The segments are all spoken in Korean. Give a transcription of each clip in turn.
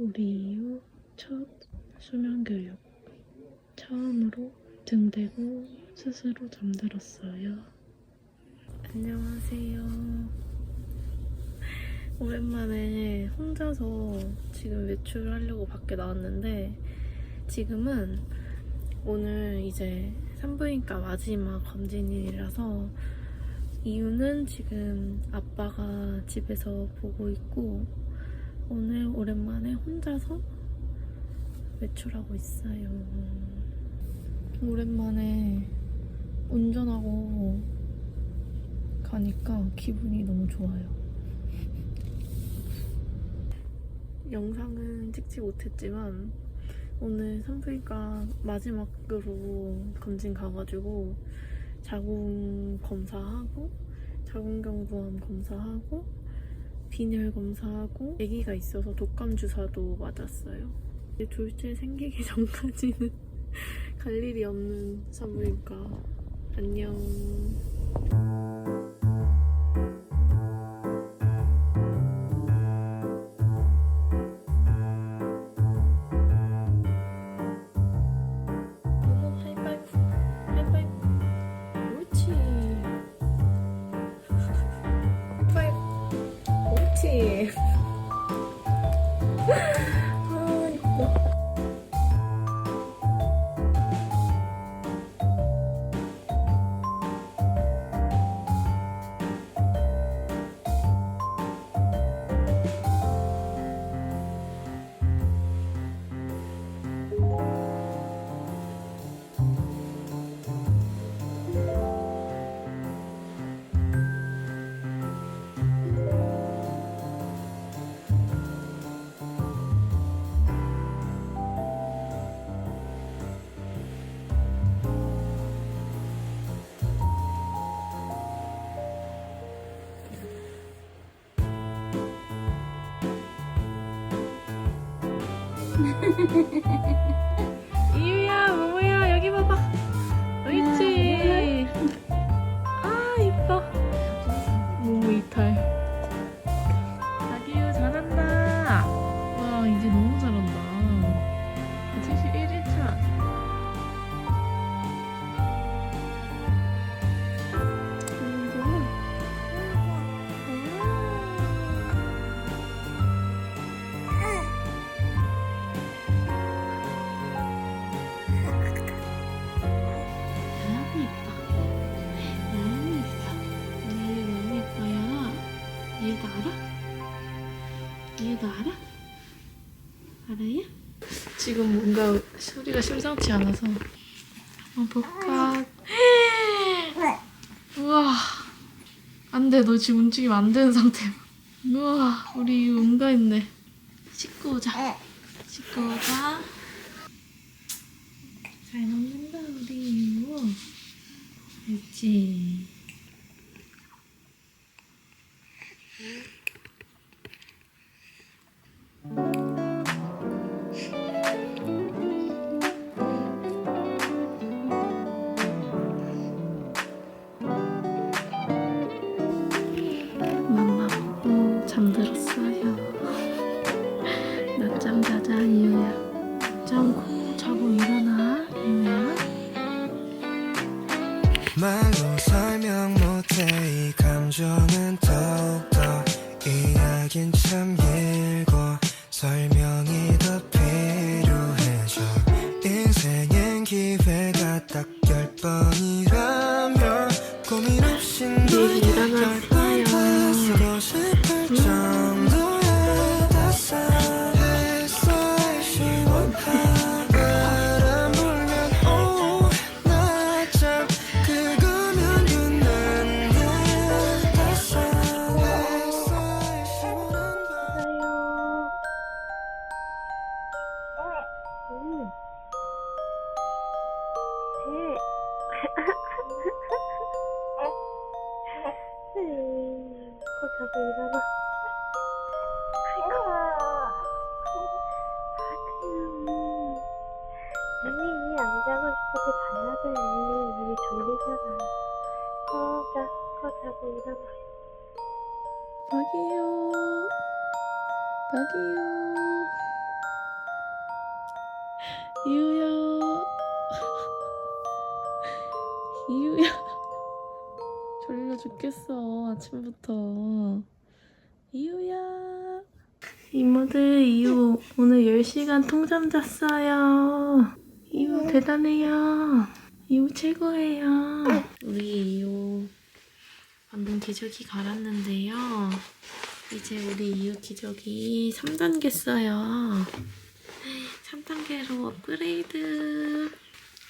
우리 이후 첫 수면 교육. 처음으로 등 대고 스스로 잠들었어요. 안녕하세요. 오랜만에 혼자서 지금 외출을 하려고 밖에 나왔는데 지금은 오늘 이제 산부인과 마지막 검진일이라서 이유는 지금 아빠가 집에서 보고 있고 오늘 오랜만에 혼자서 외출하고 있어요. 오랜만에 운전하고 가니까 기분이 너무 좋아요. 영상은 찍지 못했지만 오늘 산부인과 마지막으로 검진 가가지고 자궁 검사하고 자궁경부암 검사하고 빈혈 검사하고 아기가 있어서 독감 주사도 맞았어요. 이제 둘째 생기기 전까지는 갈 일이 없는 산부인과 안녕. Ha ha ha ha ha! 지금 뭔가 소리가 심상치 않아서 한번 볼까? 우와. 안 돼. 너 지금 움직이면 안 되는 상태야. 우와. 우리 응가했네. 씻고 오자. 씻고 오자. 잘 먹는다 우리 이모 알지 자고 일어나. 이유야 말로 설명 못해 이 감정은 더욱더 이야긴 참 길고 설명이 더 필요해져. 인생엔 기회가 딱 열 번이라 이유야. 졸려 죽겠어, 아침부터. 이유야. 이모들, 이유 오늘 10시간 통잠 잤어요. 이유 대단해요. 이유 최고예요. 우리 이유 방금 기저귀 갈았는데요. 이제 우리 이유 기저귀 3단계 써요. 3단계로 업그레이드.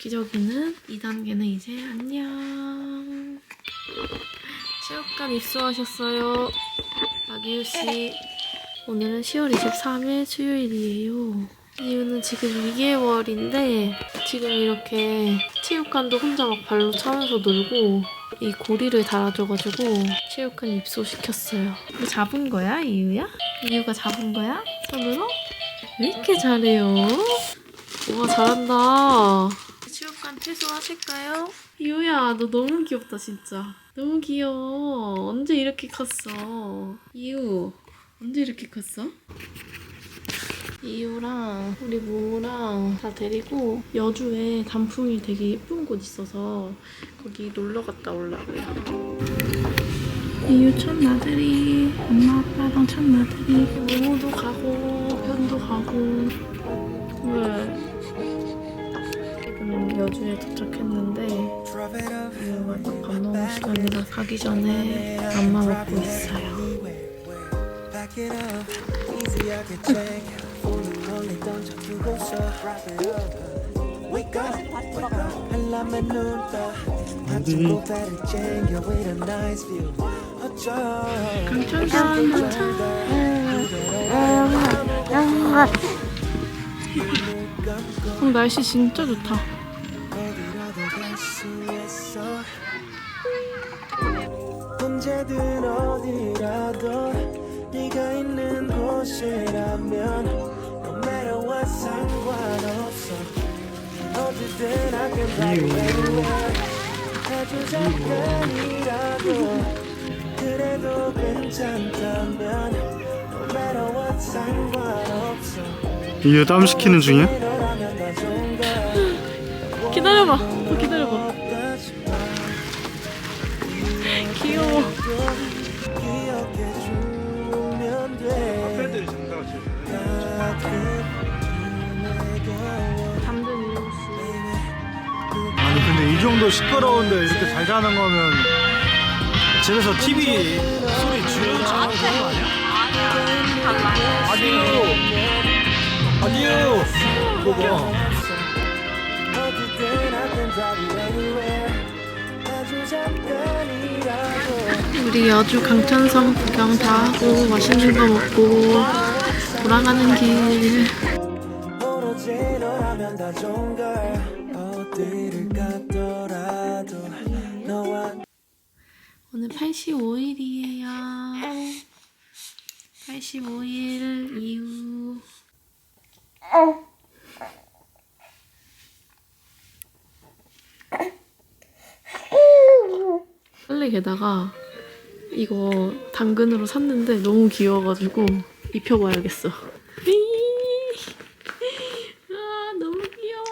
기저귀는 2단계는 이제 안녕. 체육관 입소하셨어요. 박이우 씨. 오늘은 10월 23일 수요일이에요. 이유는 지금 2개월인데 지금 이렇게 체육관도 혼자 막 발로 차면서 놀고 이 고리를 달아줘가지고 체육관 입소시켰어요. 이거 잡은 거야, 이유야? 이유가 잡은 거야? 손으로? 왜 이렇게 잘해요? 와, 잘한다. 체육관 퇴소하실까요? 이유야, 너 너무 귀엽다, 진짜. 너무 귀여워. 언제 이렇게 컸어? 이유, 언제 이렇게 컸어? 이유랑 우리 모모랑 다 데리고 여주에 단풍이 되게 예쁜 곳 있어서 거기 놀러 갔다 오려고요. 이유 첫 나들이, 엄마 아빠랑 첫 나들이, 모모도 가고, 편도 가고. 왜? 여주에 도착했는데 이유가 딱밥 먹을 시간이라 가기 전에 밥만 먹고 있어요. Easy I can check 오늘 멀리 언제든 어디라도 네가 있는 곳이라면 No matter what 상관없어 어디든 I can you anywhere 아주 잠깐이라도 그래도 괜찮다면 No matter what 상관없어 이유 땀 식히는 중이야? 기다려봐. 더 기다려봐. 잠든 이유 씨. 아니 근데 이 정도 시끄러운데 이렇게 잘 자는 거면 집에서 TV 소리 줄여서 자는 거 아니야? 아니요 아니요 이거 봐 우리 여주 강천성 구경 다 하고 맛있는 거 먹고 돌아가는 길. 오늘 85일이에요. 85일 이후. 빨리 게다가 이거 당근으로 샀는데 너무 귀여워가지고 입혀봐야겠어. 아 너무 귀여워.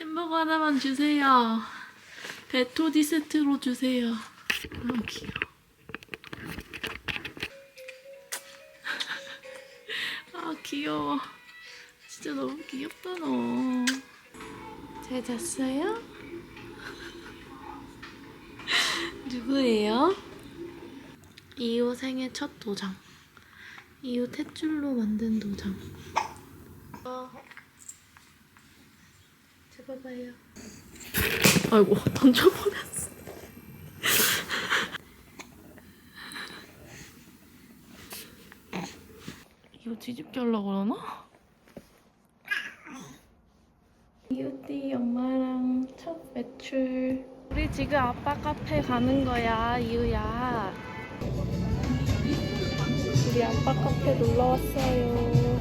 햄버거 하나만 주세요. 베토디 세트로 주세요. 너무 귀여워. 아 귀여워. 진짜 너무 귀엽다 너. 잘 잤어요? 누구예요? 이호 생애 첫 도장. 이호 탯줄로 만든 도장. 어. 잡아봐요. 아이고 던져버렸어. 이거 뒤집게 하려고 그러나? 이웃이 엄마랑 첫 외출. 우리 지금 아빠 카페 가는 거야, 이유야. 우리 아빠 카페 놀러 왔어요.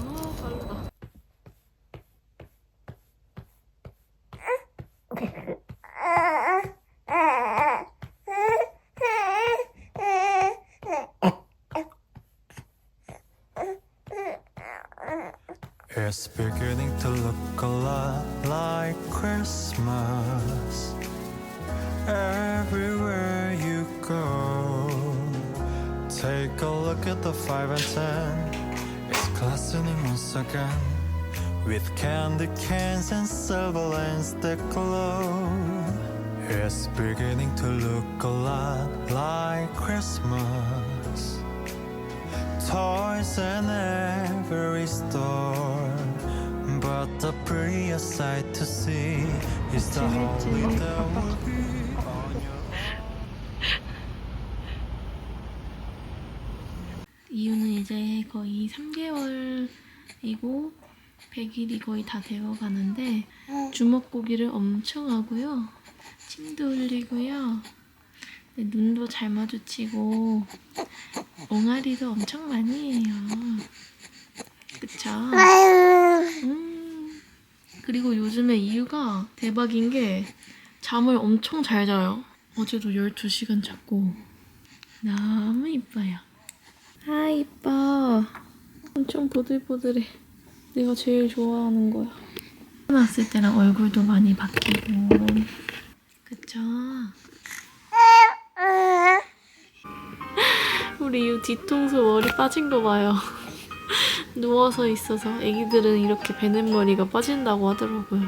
아, 빠르다. It's beginning to look a lot like Christmas everywhere you go. Take a look at the five and ten. It's glistening once again with candy cans and silver lanes that glow. It's beginning to look a lot like Christmas. Toys in every store. But the prettiest sight to see is the holly that will be on your 이유는 이제 거의 3개월이고 100일이 거의 다 되어 가는데 주먹고기를 엄청 하고요. 침도 흘리고요. 네, 눈도 잘 마주치고 옹알이도 엄청 많이 해요. 그쵸? 음. 그리고 요즘에 이유가 대박인 게 잠을 엄청 잘 자요. 어제도 12시간 잤고. 너무 이뻐요. 아 이뻐. 엄청 보들보들해. 내가 제일 좋아하는 거야. 태어났을 때랑 얼굴도 많이 바뀌고. 그쵸? 우리 이 뒤통수 머리 빠진 거 봐요 누워서 있어서 애기들은 이렇게 베는 머리가 빠진다고 하더라고요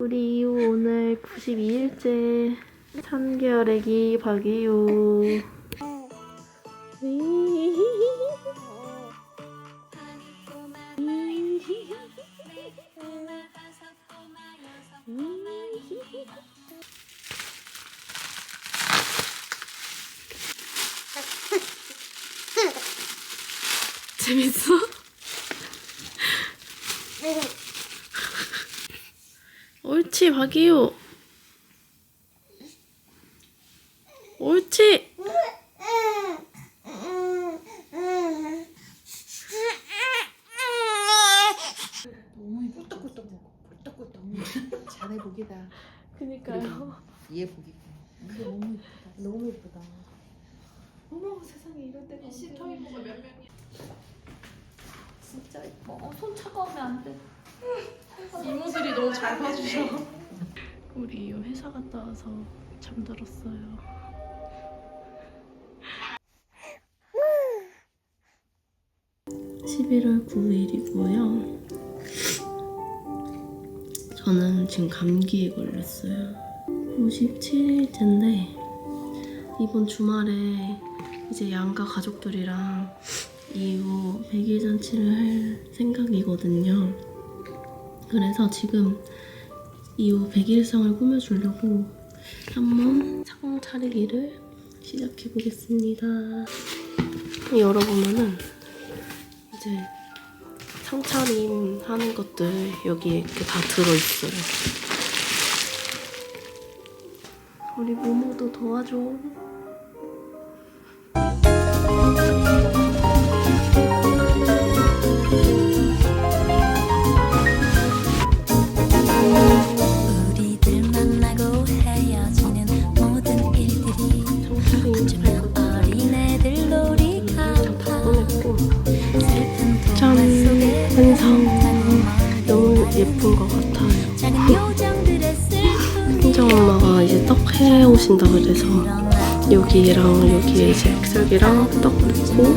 우리 오늘 92일째 3개월 애기 박이유 옳지 박이유 옳지 너무 꿀떡꿀떡 먹어. 꿀떡꿀떡. 잘해 보기다. 그니까요 얘 보기. 근데 너무 예쁘다. 너무 예쁘다. 어머 세상에 이럴 때가 시터 이모가 몇 명이야 진짜 예뻐 어, 손 차가우면 안 돼 이모들이 너무 잘 봐주셔 우리 회사 갔다 와서 잠들었어요. (11월 9일이고요) 저는 지금 감기에 걸렸어요. 57일째인데 이번 주말에 이제 양가 가족들이랑 이후 100일 잔치를 할 생각이거든요. 그래서 지금 이후 100일상을 꾸며주려고 한번 상 차리기를 시작해 보겠습니다. 열어보면은 이제 상차림 하는 것들 여기에 이렇게 다 들어있어요. 우리 모모도 도와줘. 이제 떡해 오신다 그래서 여기랑 여기에 이제 백설기랑 떡 넣고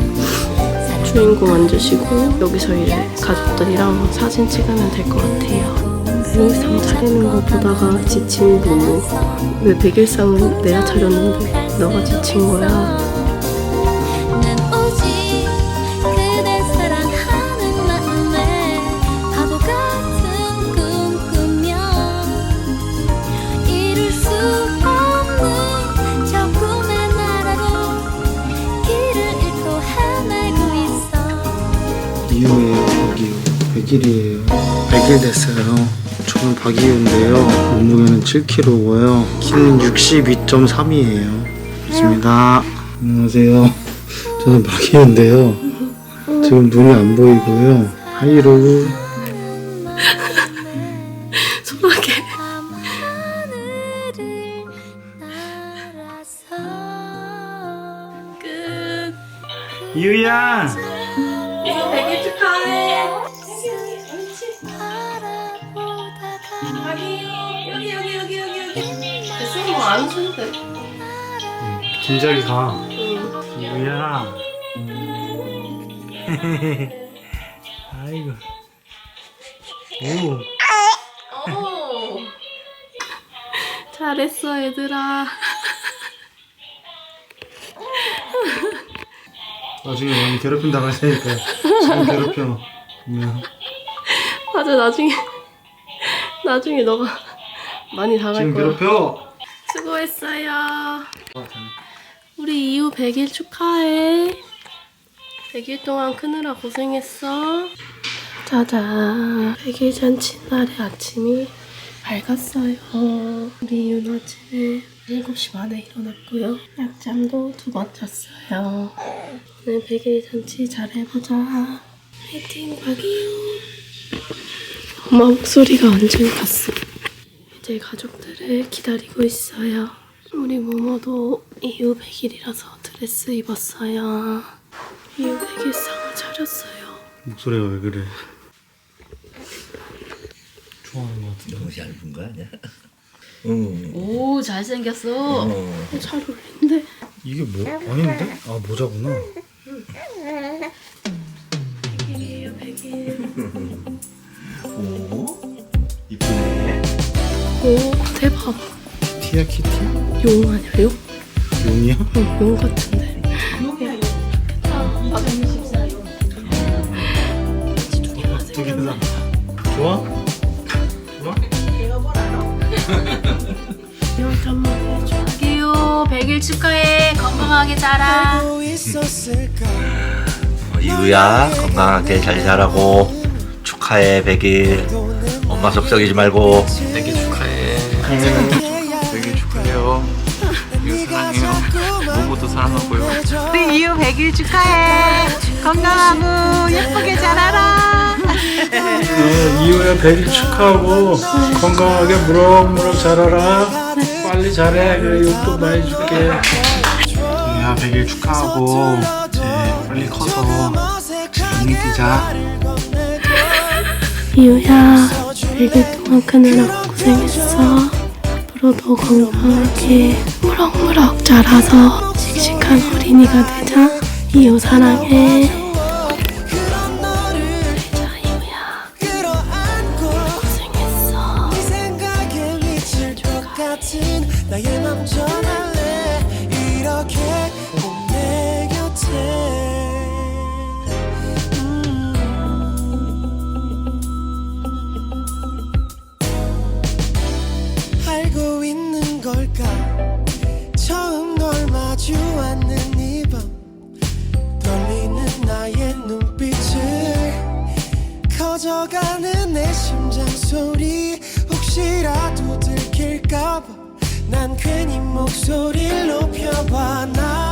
주인공 앉으시고 여기서 이제 가족들이랑 사진 찍으면 될 것 같아요. 백일상 차리는 거 보다가 지친 부모 왜 백일상은 내가 차렸는데 너가 지친 거야? 100일이에요. 100일 됐어요. 저는 박이우인데요. 몸무게는 7kg고요. 키는 62.3이에요. 맞습니다. 안녕하세요. 저는 박이우인데요. 지금 눈이 안 보이고요. 하이로 소나게. 하늘을 날아서 끝. 이유야. 이거 100일 축하해. 바라보다가 여기 여기 여기 여기 여기. 됐어 뭐안 웃어도 돼. 진작에 가. 응. 이유야. 아이고. 오. 오. 잘했어 얘들아. 나중에 많이 괴롭힘 당할 테니까 지금 괴롭혀. 미안. 맞아 나중에 나중에 너가 많이 당할 지금 거야. 괴롭혀. 수고했어요. 우리 이후 100일 축하해. 100일 동안 크느라 고생했어. 짜잔. 100일 잔치 날의 아침이 밝았어요. 우리 이유는 아침에 7시 반에 일어났고요. 약잠도 두 번 잤어요. 오늘 100일 잔치 잘 해보자. 화이팅, 박이유. 엄마 목소리가 완전 갔어. 이제 가족들을 기다리고 있어요. 우리 모모도 이후 100일이라서 드레스 입었어요. 이후 100일 상을 차렸어요. 목소리가 왜 그래? 좋아하는 것 같은데. 너무 얇은 거 아니야? 응. 오 잘생겼어. 어. 잘 어울리는데? 이게 뭐? 아닌데? 아 모자구나. 100일이에요, 100일. 오, 대박. 티야 키티? 용 아니야, 용? 용이야? 응, 용 같은데. 두 개다. 좋아? 좋아? 이한테 한번 해줘. 기우 100일 축하해. 건강하게 자라. 어, 이유야 건강하게 잘 자라고 축하해 100일. 엄마 속썩이지 말고 100일 축하해. 되게 축하해요 이거 사랑해요 모모도 사랑하고요. 우리 이후 100일 축하해. 건강하고 예쁘게 자라라. 어, 이호야 100일 축하하고 건강하게 무럭무럭 자라라. 빨리 자래. 그래 용돈 많이 줄게. 야 100일 축하하고 이제 빨리 커서 재밌게 뛰자. 이유야, 100일 동안 크느라 고생했어. 앞으로도 건강하게 무럭무럭 자라서 씩씩한 어린이가 되자. 이유 사랑해. 나의 맘 전할 커져가는 내 심장 소리 혹시라도 들킬까봐 난 괜히 목소리를 높여봐. 난